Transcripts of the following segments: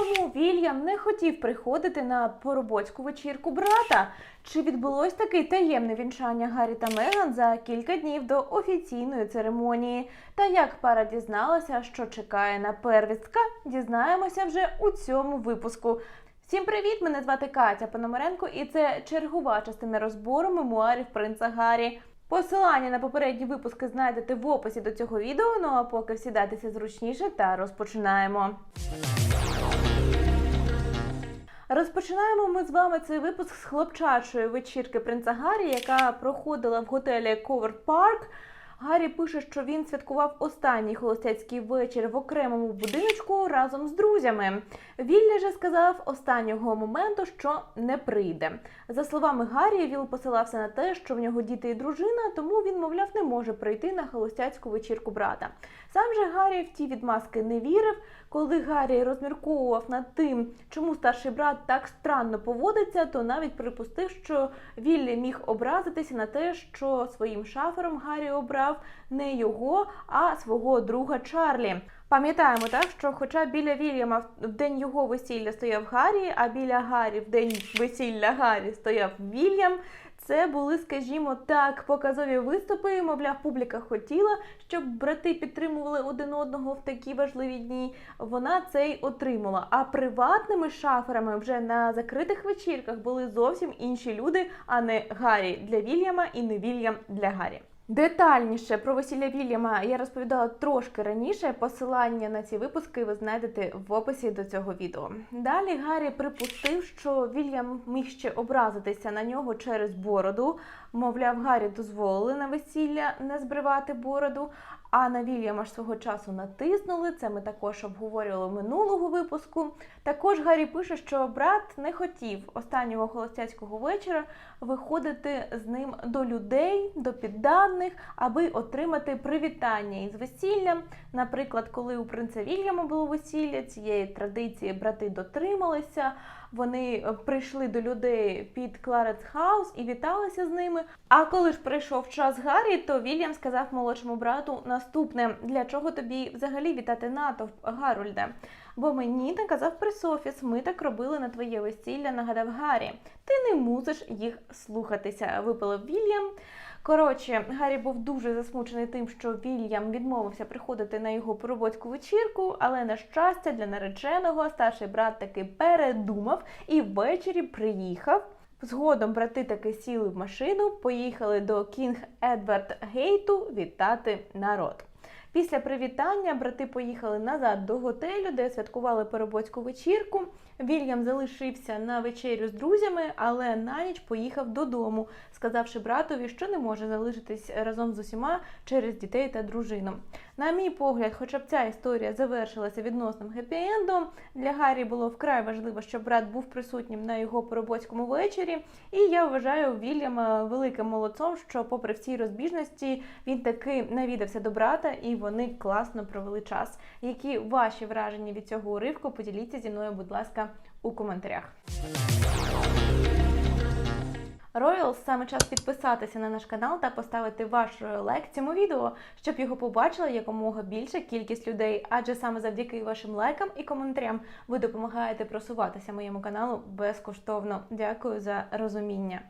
чому Вільям не хотів приходити на поробоцьку вечірку брата? Чи відбулось таке таємне вінчання Гаррі та Меган за кілька днів до офіційної церемонії? Та як пара дізналася, що чекає на первістка, дізнаємося вже у цьому випуску. Всім привіт! Мене звати Катя Пономаренко, і це чергова частина розбору мемуарів принца Гаррі. Посилання на попередні випуски знайдете в описі до цього відео. Ну а поки всідайтеся зручніше та розпочинаємо. Розпочинаємо ми з вами цей випуск з хлопчачої вечірки принца Гаррі, яка проходила в готелі Коверт Парк. Гаррі пише, що він святкував останній холостяцький вечір в окремому будиночку разом з друзями. Вілля же сказав останнього моменту, що не прийде. За словами Гаррі, Віл посилався на те, що в нього діти і дружина, тому він, мовляв, не може прийти на холостяцьку вечірку брата. Сам же Гаррі в ті відмазки не вірив. Коли Гаррі розмірковував над тим, чому старший брат так странно поводиться, то навіть припустив, що Віллі міг образитися на те, що своїм шафером Гаррі обрав не його, а свого друга Чарлі. Пам'ятаємо так, що хоча біля Вільяма в день його весілля стояв Гаррі, а біля Гаррі в день весілля Гаррі стояв Вільям. Це були, скажімо так, показові виступи. Мовляв, публіка хотіла, щоб брати підтримували один одного в такі важливі дні. Вона це й отримала. А приватними шаферами вже на закритих вечірках були зовсім інші люди, а не Гаррі для Вільяма і не Вільям для Гаррі. Детальніше про весілля Вільяма я розповідала трошки раніше. Посилання на ці випуски ви знайдете в описі до цього відео. Далі Гаррі припустив, що Вільям міг ще образитися на нього через бороду. Мовляв, Гаррі дозволили на весілля не збривати бороду. А на Вільяма ж свого часу натиснули. Це ми також обговорювали минулого випуску. Також Гаррі пише, що брат не хотів останнього холостяцького вечора виходити з ним до людей, до підданих, аби отримати привітання із весіллям. Наприклад, коли у принца Вільяма було весілля, цієї традиції брати дотрималися. Вони е, прийшли до людей під Кларет Хаус і віталися з ними. А коли ж прийшов час Гаррі, то Вільям сказав молодшому брату наступне: для чого тобі взагалі вітати натовп, Гарольде? Бо мені наказав пресофіс, ми так робили на твоє весілля, нагадав Гаррі. Ти не мусиш їх слухатися, випалив Вільям. Коротше, Гаррі був дуже засмучений тим, що Вільям відмовився приходити на його поробоцьку вечірку, але на щастя для нареченого старший брат таки передумав і ввечері приїхав. Згодом брати таки сіли в машину, поїхали до Кінг Едвард Гейту вітати народ. Після привітання брати поїхали назад до готелю, де святкували поробоцьку вечірку. Вільям залишився на вечерю з друзями, але на ніч поїхав додому, сказавши братові, що не може залишитись разом з усіма через дітей та дружину. На мій погляд, хоча б ця історія завершилася відносним хеппі-ендом, для Гаррі було вкрай важливо, щоб брат був присутнім на його поробоцькому вечорі. І я вважаю Вільяма великим молодцом, що, попри всі розбіжності, він таки навідався до брата, і вони класно провели час. Які ваші враження від цього уривку? Поділіться зі мною, будь ласка, у коментарях. Royals, саме час підписатися на наш канал та поставити ваш лайк цьому відео, щоб його побачила якомога більша кількість людей. Адже саме завдяки вашим лайкам і коментарям ви допомагаєте просуватися моєму каналу безкоштовно. Дякую за розуміння.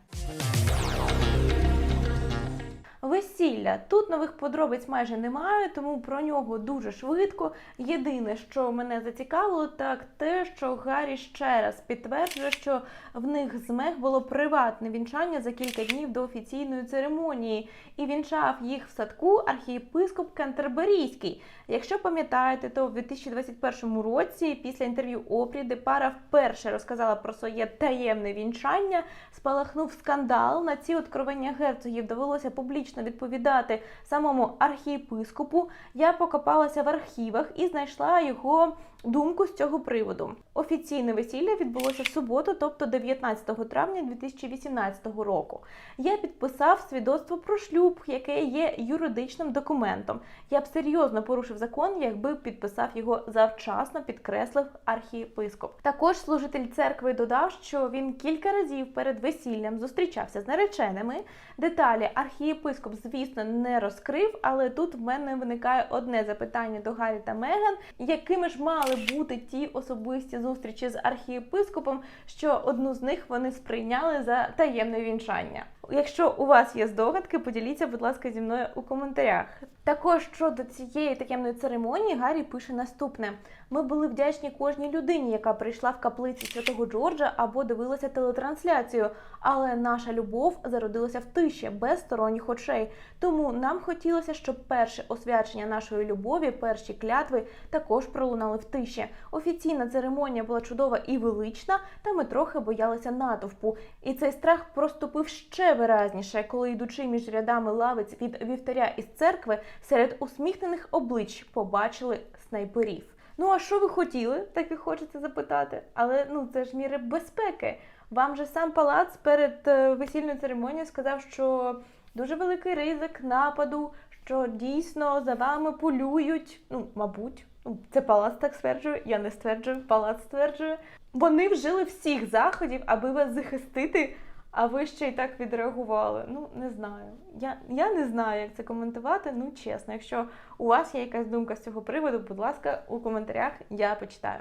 Весілля тут нових подробиць майже немає, тому про нього дуже швидко. Єдине, що мене зацікавило, так те, що Гаррі ще раз підтверджує, що в них з Мег було приватне вінчання за кілька днів до офіційної церемонії, і вінчав їх в садку архієпископ Кентерберійський. Якщо пам'ятаєте, то в 2021 році, після інтерв'ю Опрі, де пара вперше розказала про своє таємне вінчання, спалахнув скандал. На ці откровення герцогів довелося публічно відповідати самому архієпископу. Я покопалася в архівах і знайшла його думку з цього приводу. Офіційне весілля відбулося в суботу, тобто 19 травня 2018 року. Я підписав свідоцтво про шлюб, яке є юридичним документом. Я б серйозно порушив закон, якби підписав його завчасно, підкреслив архієпископ. Також служитель церкви додав, що він кілька разів перед весіллям зустрічався з нареченими. Деталі архієпископ, звісно, не розкрив, але тут в мене виникає одне запитання до Гаррі та Меган, якими ж мали мали бути ті особисті зустрічі з архієпископом, що одну з них вони сприйняли за таємне вінчання. Якщо у вас є здогадки, поділіться, будь ласка, зі мною у коментарях. Також щодо цієї таємної церемонії Гаррі пише наступне: ми були вдячні кожній людині, яка прийшла в каплиці святого Джорджа або дивилася телетрансляцію. Але наша любов зародилася в тиші, без сторонніх очей. Тому нам хотілося, щоб перше освячення нашої любові, перші клятви також пролунали в тиші. Офіційна церемонія була чудова і велична, та ми трохи боялися натовпу. І цей страх проступив ще виразніше, коли йдучи між рядами лавиць від вівтаря із церкви, серед усміхнених облич побачили снайперів. Ну а що ви хотіли? Так і хочеться запитати. Але ну це ж міри безпеки. Вам же сам палац перед е, весільною церемонією сказав, що дуже великий ризик нападу, що дійсно за вами полюють. Ну, мабуть, ну це палац так стверджує. Я не стверджую, палац стверджує. Вони вжили всіх заходів, аби вас захистити. А ви ще й так відреагували. Ну, не знаю. Я, я не знаю, як це коментувати. Ну, чесно, якщо у вас є якась думка з цього приводу, будь ласка, у коментарях я почитаю.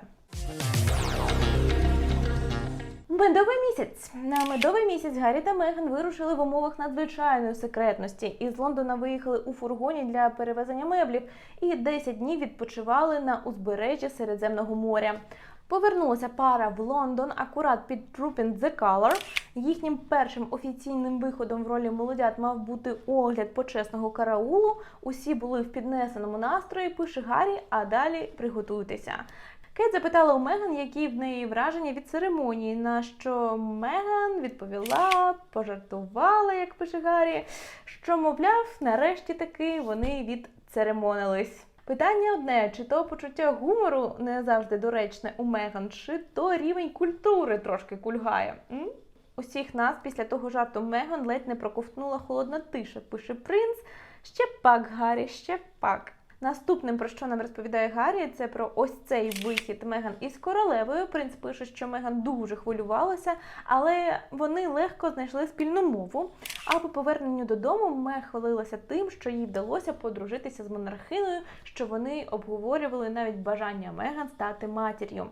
Медовий місяць на медовий місяць Гаррі та Меган вирушили в умовах надзвичайної секретності. Із Лондона виїхали у фургоні для перевезення меблів і 10 днів відпочивали на узбережжі Середземного моря. Повернулася пара в Лондон акурат під Trooping the Color. Їхнім першим офіційним виходом в ролі молодят мав бути огляд почесного караулу. Усі були в піднесеному настрої, пише Гаррі, а далі приготуйтеся. Кейт запитала у Меган, які в неї враження від церемонії, на що Меган відповіла, пожартувала, як пише Гаррі, що, мовляв, нарешті таки вони відцеремонились. Питання одне: чи то почуття гумору не завжди доречне у Меган, чи то рівень культури трошки кульгає. М? Усіх нас після того жарту Меган ледь не проковтнула холодна тиша, пише принц. Ще пак, Гаррі, ще пак. Наступним, про що нам розповідає Гаррі, це про ось цей вихід Меган із королевою. Принц пише, що Меган дуже хвилювалася, але вони легко знайшли спільну мову. А по поверненню додому Мег хвалилася тим, що їй вдалося подружитися з монархиною, що вони обговорювали навіть бажання Меган стати матір'ю.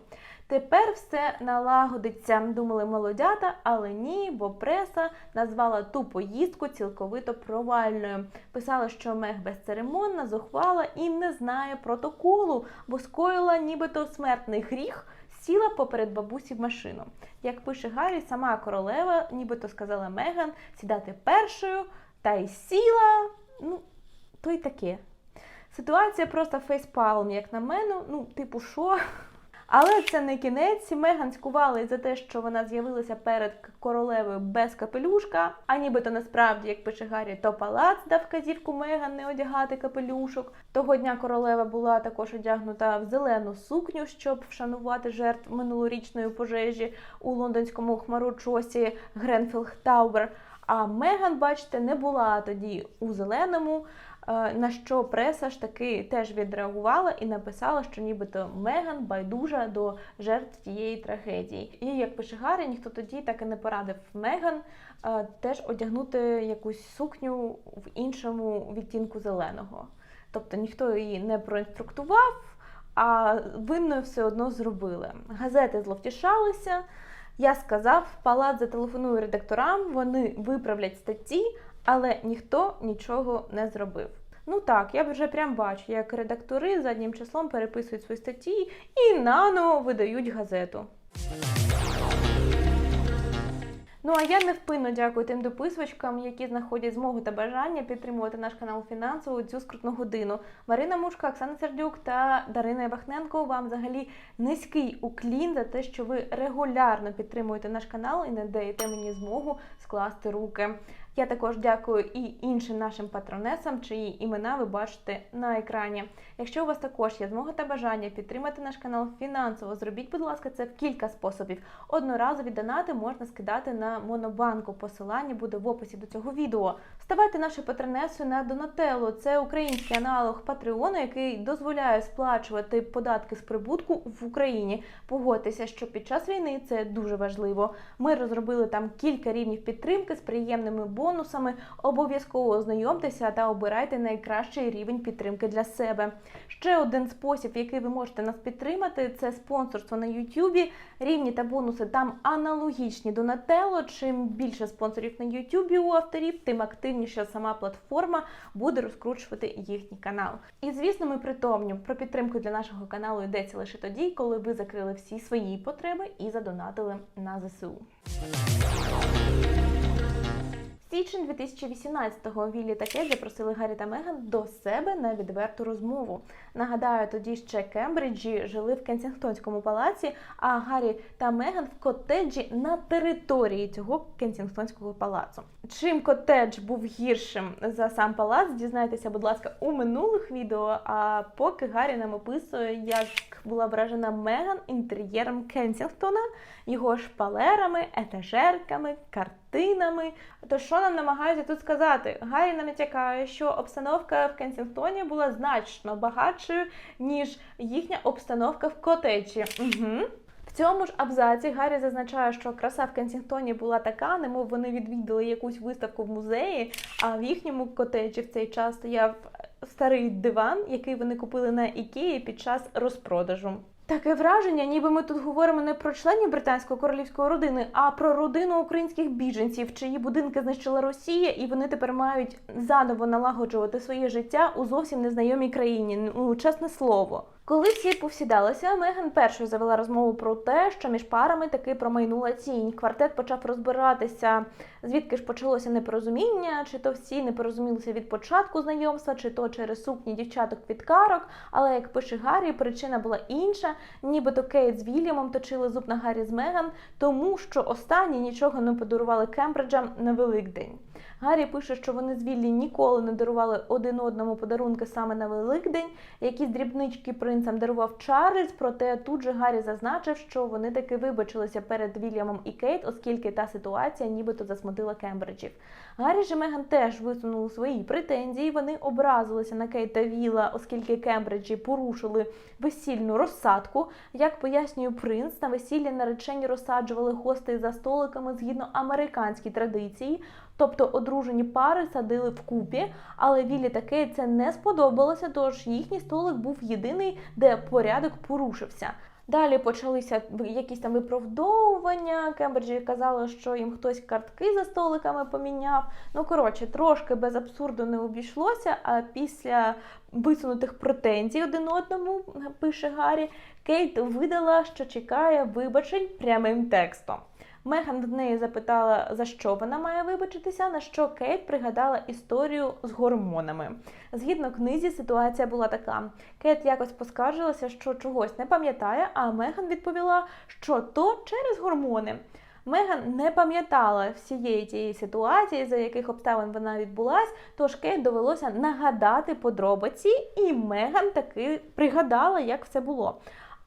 Тепер все налагодиться, думали молодята, але ні, бо преса назвала ту поїздку цілковито провальною. Писала, що Мег безцеремонна, зухвала і не знає протоколу, бо скоїла нібито смертний гріх. Сіла поперед бабусі в машину. Як пише Гаррі, сама королева, нібито сказала Меган сідати першою, та й сіла. Ну, то й таке. Ситуація просто фейспалм, як на мене. Ну, типу, що? Але це не кінець. Меган скували за те, що вона з'явилася перед королевою без капелюшка. А нібито насправді, як пише Гаррі, то палац дав вказівку Меган не одягати капелюшок. Того дня королева була також одягнута в зелену сукню, щоб вшанувати жертв минулорічної пожежі у лондонському хмарочосі Гренфілд Таубер. А Меган, бачите, не була тоді у зеленому. На що преса ж таки теж відреагувала і написала, що нібито Меган байдужа до жертв тієї трагедії. І як пише Гаррі, ніхто тоді так і не порадив Меган теж одягнути якусь сукню в іншому відтінку зеленого. Тобто ніхто її не проінструктував, а винною все одно зробили. Газети зловтішалися. Я сказав, палац зателефонує редакторам, вони виправлять статті, але ніхто нічого не зробив. Ну так, я вже прям бачу, як редактори заднім числом переписують свої статті і наново видають газету. Ну а я невпинно дякую тим дописувачкам, які знаходять змогу та бажання підтримувати наш канал фінансово цю скрутну годину. Марина Мушка, Оксана Сердюк та Дарина Бахненко. Вам взагалі низький уклін за те, що ви регулярно підтримуєте наш канал і не даєте мені змогу скласти руки. Я також дякую і іншим нашим патронесам, чиї імена ви бачите на екрані. Якщо у вас також є змога та бажання підтримати наш канал фінансово, зробіть, будь ласка, це в кілька способів. Одноразові донати можна скидати на Монобанку. Посилання буде в описі до цього відео. Ставайте нашою патронесою на Донателло. Це український аналог Патреону, який дозволяє сплачувати податки з прибутку в Україні. Погодьтеся, що під час війни це дуже важливо. Ми розробили там кілька рівнів підтримки з приємними бонусами бонусами. Обов'язково ознайомтеся та обирайте найкращий рівень підтримки для себе. Ще один спосіб, який ви можете нас підтримати, це спонсорство на YouTube. Рівні та бонуси там аналогічні до Нателло. Чим більше спонсорів на YouTube у авторів, тим активніше сама платформа буде розкручувати їхній канал. І звісно, ми притомню про підтримку для нашого каналу йдеться лише тоді, коли ви закрили всі свої потреби і задонатили на ЗСУ. Січень 2018-го Віллі та Кейт запросили Гаррі та Меган до себе на відверту розмову. Нагадаю, тоді ще Кембриджі жили в Кенсінгтонському палаці, а Гаррі та Меган в котеджі на території цього Кенсінгтонського палацу. Чим котедж був гіршим за сам палац, дізнайтеся, будь ласка, у минулих відео. А поки Гаррі нам описує, як була вражена Меган інтер'єром Кенсінгтона, його шпалерами, етажерками, картинами. То що нам намагаються тут сказати? Гаррі нам натякає, що обстановка в Кенсінгтоні була значно багатшою, ніж їхня обстановка в котеджі. Угу. В цьому ж абзаці Гаррі зазначає, що краса в Кенсінгтоні була така, немов вони відвідали якусь виставку в музеї, а в їхньому котеджі в цей час стояв старий диван, який вони купили на Ікеї під час розпродажу. Таке враження, ніби ми тут говоримо не про членів британської королівської родини, а про родину українських біженців, чиї будинки знищила Росія, і вони тепер мають заново налагоджувати своє життя у зовсім незнайомій країні. Ну, чесне слово. Коли всі повсідалися, Меган першою завела розмову про те, що між парами таки промайнула тінь. Квартет почав розбиратися, звідки ж почалося непорозуміння, чи то всі не порозумілися від початку знайомства, чи то через сукні дівчаток підкарок. Але як пише Гаррі, причина була інша, нібито Кейт з Вільямом точили зуб на Гаррі з Меган, тому що останні нічого не подарували Кембриджам на Великдень. Гаррі пише, що вони з Віллі ніколи не дарували один одному подарунки саме на Великдень. Якісь дрібнички принцам дарував Чарльз, проте тут же Гаррі зазначив, що вони таки вибачилися перед Вільямом і Кейт, оскільки та ситуація нібито засмутила Кембриджів. Гаррі ж і Меган теж висунули свої претензії. Вони образилися на Кейт та Віла, оскільки Кембриджі порушили весільну розсадку. Як пояснює принц, на весіллі наречені розсаджували гостей за столиками згідно американській традиції. Тобто одружені пари садили вкупі, але Віллі та Кейт це не сподобалося, тож їхній столик був єдиний, де порядок порушився. Далі почалися якісь там виправдовування. Кембриджі казали, що їм хтось картки за столиками поміняв. Ну коротше, трошки без абсурду не обійшлося. А після висунутих претензій один одному пише Гаррі, Кейт видала, що чекає вибачень прямим текстом. Меган в неї запитала, за що вона має вибачитися, на що Кейт пригадала історію з гормонами. Згідно книзі, ситуація була така: Кейт якось поскаржилася, що чогось не пам'ятає, а Меган відповіла, що то через гормони. Меган не пам'ятала всієї тієї ситуації, за яких обставин вона відбулась, тож Кейт довелося нагадати подробиці, і Меган таки пригадала, як все було.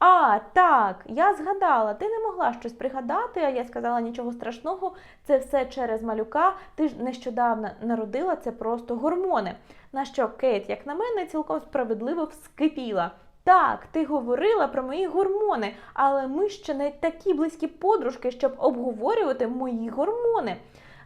А, так, я згадала, ти не могла щось пригадати, а я сказала нічого страшного, це все через малюка, ти ж нещодавно народила, це просто гормони. На що Кейт, як на мене, цілком справедливо вскипіла. Так, ти говорила про мої гормони, але ми ще не такі близькі подружки, щоб обговорювати мої гормони.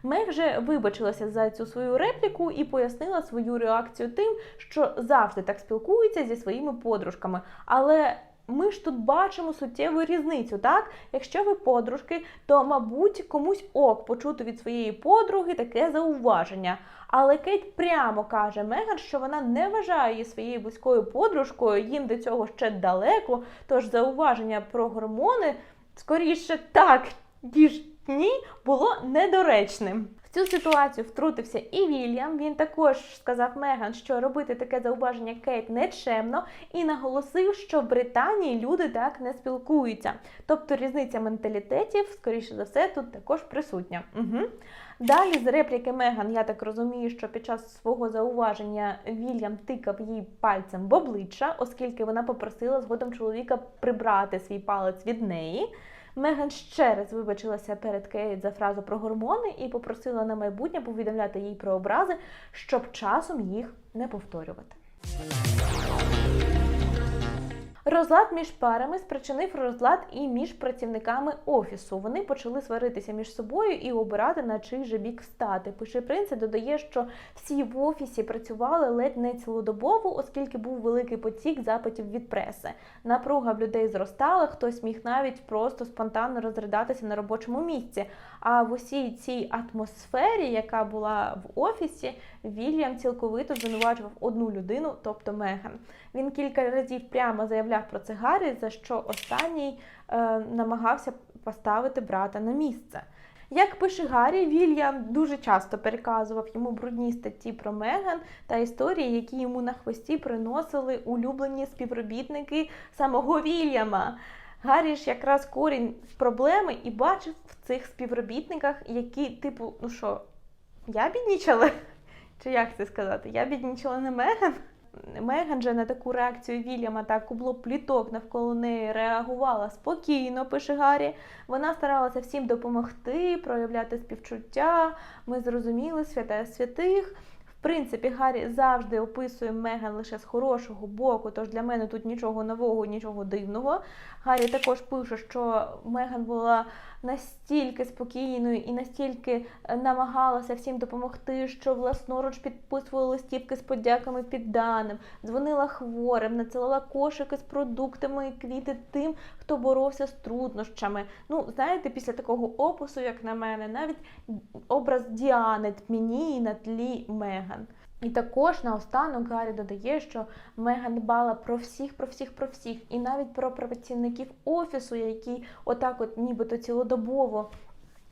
Мег же вибачилася за цю свою репліку і пояснила свою реакцію тим, що завжди так спілкується зі своїми подружками. Але ми ж тут бачимо суттєву різницю, так? Якщо ви подружки, то, мабуть, комусь ок почути від своєї подруги таке зауваження. Але Кейт прямо каже Меган, що вона не вважає її своєю близькою подружкою, їм до цього ще далеко. Тож зауваження про гормони скоріше так, ніж ні, було недоречним. Цю ситуацію втрутився і Вільям. Він також сказав Меган, що робити таке зауваження Кейт нечемно, і наголосив, що в Британії люди так не спілкуються. Тобто різниця менталітетів, скоріше за все, тут також присутня. Угу. Далі з репліки Меган, я так розумію, що під час свого зауваження Вільям тикав їй пальцем в обличчя, оскільки вона попросила згодом чоловіка прибрати свій палець від неї. Меган ще раз вибачилася перед Кейт за фразу про гормони і попросила на майбутнє повідомляти їй про образи, щоб часом їх не повторювати. Розлад між парами спричинив розлад і між працівниками офісу. Вони почали сваритися між собою і обирати на чий же бік встати. Пише принц додає, що всі в офісі працювали ледь не цілодобово, оскільки був великий потік запитів від преси. Напруга в людей зростала, хтось міг навіть просто спонтанно розридатися на робочому місці. А в усій цій атмосфері, яка була в офісі, Вільям цілковито звинувачував одну людину, тобто Меган. Він кілька разів прямо заявляв про це Гаррі, за що останній е, намагався поставити брата на місце. Як пише Гаррі, Вільям дуже часто переказував йому брудні статті про Меган та історії, які йому на хвості приносили улюблені співробітники самого Вільяма. Гаррі ж якраз корінь проблеми і бачив в цих співробітниках, які, типу, ну що, я біднічала? Чи як це сказати? Я біднічала не Меган? Меган же на таку реакцію Вільяма та кубло пліток навколо неї реагувала спокійно, пише Гаррі. Вона старалася всім допомогти, проявляти співчуття. Ми зрозуміли свята святих. Принципі, Гаррі завжди описує Меган лише з хорошого боку, тож для мене тут нічого нового, нічого дивного. Гаррі також пише, що Меган була настільки спокійною і настільки е, намагалася всім допомогти, що власноруч підписувала листівки з подяками підданим, дзвонила хворим, надсилала кошики з продуктами і квіти тим, хто боровся з труднощами. Ну, знаєте, після такого опису, як на мене, навіть образ Діани тьмяніє на тлі Меган. І також наостанок Гаррі додає, що Меган дбала про всіх, про всіх, про всіх, і навіть про працівників офісу, які отак, от нібито цілодобово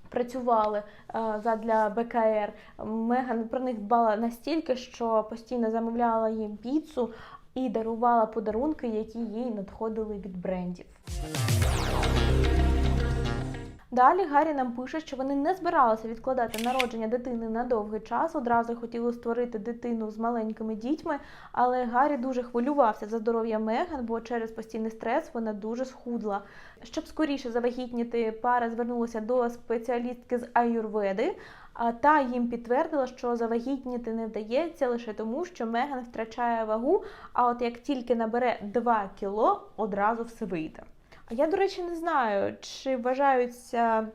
працювали е, задля БКР. Меган про них дбала настільки, що постійно замовляла їм піцу і дарувала подарунки, які їй надходили від брендів. Далі Гаррі нам пише, що вони не збиралися відкладати народження дитини на довгий час. Одразу хотіли створити дитину з маленькими дітьми, але Гаррі дуже хвилювався за здоров'я Меган, бо через постійний стрес вона дуже схудла. Щоб скоріше завагітніти, пара звернулася до спеціалістки з аюрведи. А та їм підтвердила, що завагітніти не вдається лише тому, що Меган втрачає вагу. А от як тільки набере 2 кіло, одразу все вийде. А я, до речі, не знаю, чи вважаються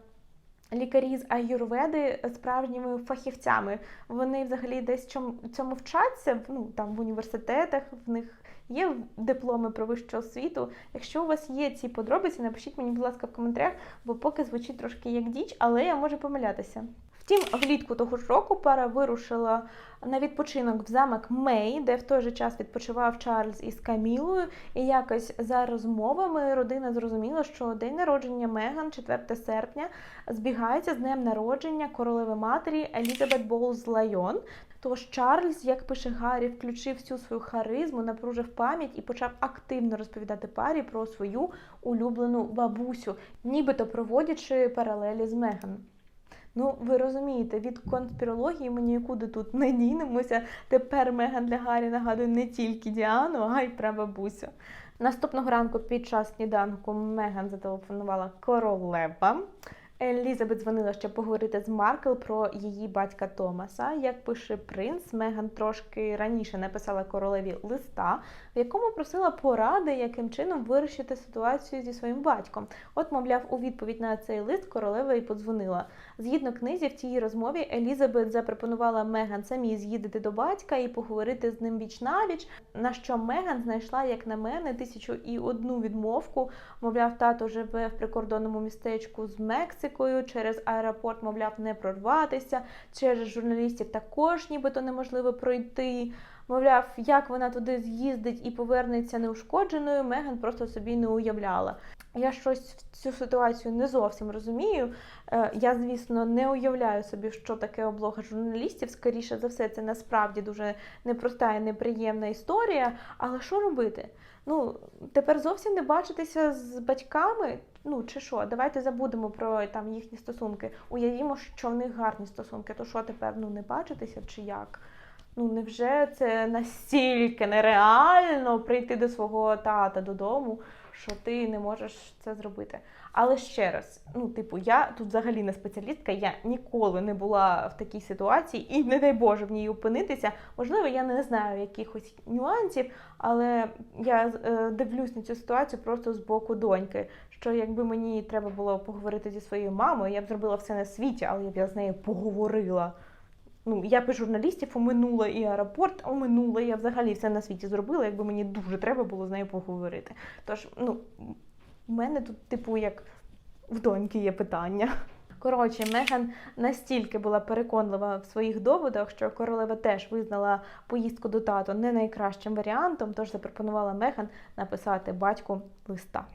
лікарі з аюрведи справжніми фахівцями. Вони взагалі десь цьому вчаться, ну там в університетах, в них є дипломи про вищу освіту. Якщо у вас є ці подробиці, напишіть мені, будь ласка, в коментарях, бо поки звучить трошки як діч, але я можу помилятися. Втім, влітку того ж року пара вирушила на відпочинок в замок Мей, де в той же час відпочивав Чарльз із Камілою. І якось за розмовами родина зрозуміла, що день народження Меган, 4 серпня, збігається з днем народження королеви матері Елізабет Боулз Лайон. Тож Чарльз, як пише Гаррі, включив всю свою харизму, напружив пам'ять і почав активно розповідати парі про свою улюблену бабусю, нібито проводячи паралелі з Меган. Ну, ви розумієте, від конспірології ми нікуди тут не дінемося. Тепер Меган для Гаррі нагадує не тільки Діану, а й прабабусю. Наступного ранку під час сніданку Меган зателефонувала королева. Елізабет дзвонила, щоб поговорити з Маркл про її батька Томаса. Як пише принц, Меган трошки раніше написала королеві листа, в якому просила поради, яким чином вирішити ситуацію зі своїм батьком. От, мовляв, у відповідь на цей лист королева і подзвонила. Згідно книзі, в цій розмові Елізабет запропонувала Меган самі з'їздити до батька і поговорити з ним віч навіч. На що Меган знайшла, як на мене, тисячу і одну відмовку. Мовляв, тато живе в прикордонному містечку з Мексикою. Через аеропорт, мовляв, не прорватися. Через журналістів також, нібито неможливо пройти. Мовляв, як вона туди з'їздить і повернеться неушкодженою, Меган просто собі не уявляла. Я щось в цю ситуацію не зовсім розумію. Е, Я, звісно, не уявляю собі, що таке облога журналістів. Скоріше за все, це насправді дуже непроста і неприємна історія. Але що робити? Ну, тепер зовсім не бачитися з батьками. Ну чи що, давайте забудемо про там їхні стосунки. Уявімо, що в них гарні стосунки. То що тепер ну не бачитися чи як? Ну, невже це настільки нереально прийти до свого тата додому, що ти не можеш це зробити. Але ще раз, ну, типу, я тут взагалі не спеціалістка, я ніколи не була в такій ситуації, і не дай Боже в ній опинитися. Можливо, я не знаю якихось нюансів, але я е, дивлюсь на цю ситуацію просто з боку доньки. Що якби мені треба було поговорити зі своєю мамою, я б зробила все на світі, але я б я з нею поговорила. Ну, я би журналістів оминула і аеропорт оминула. Я взагалі все на світі зробила, якби мені дуже треба було з нею поговорити. Тож, ну, у мене тут, типу, як в доньки є питання. Коротше, Меган настільки була переконлива в своїх доводах, що королева теж визнала поїздку до тато не найкращим варіантом, тож запропонувала Меган написати батьку листа.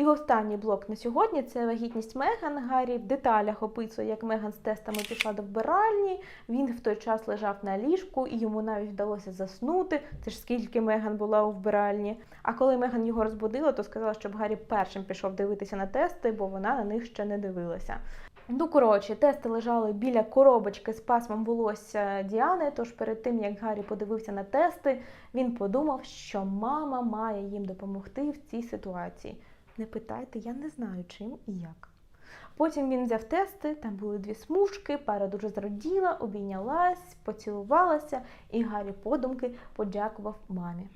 І останній блок на сьогодні це вагітність Меган. Гаррі в деталях описує, як Меган з тестами пішла до вбиральні. Він в той час лежав на ліжку, і йому навіть вдалося заснути. Це ж скільки Меган була у вбиральні. А коли Меган його розбудила, то сказала, щоб Гаррі першим пішов дивитися на тести, бо вона на них ще не дивилася. Ну, коротше, тести лежали біля коробочки з пасмом волосся Діани. Тож перед тим як Гаррі подивився на тести, він подумав, що мама має їм допомогти в цій ситуації. Не питайте, я не знаю чим і як. Потім він взяв тести, там були дві смужки, пара дуже зраділа, обійнялась, поцілувалася, і Гаррі подумки подякував мамі.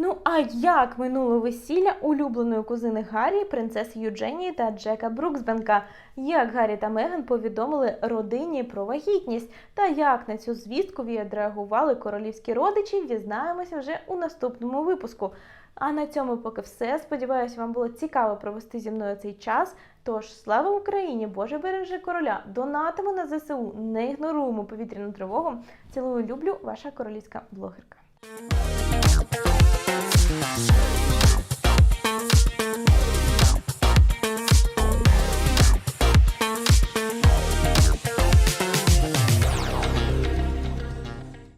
Ну, а як минуло весілля улюбленої кузини Гаррі, принцеси Юдженії та Джека Бруксбенка? Як Гаррі та Меган повідомили родині про вагітність? Та як на цю звістку відреагували королівські родичі, дізнаємося вже у наступному випуску. А на цьому поки все. Сподіваюся, вам було цікаво провести зі мною цей час. Тож слава Україні! Боже бережи короля! Донатимо на ЗСУ, не ігноруємо повітряну тривогу. Цілую, люблю, ваша королівська блогерка.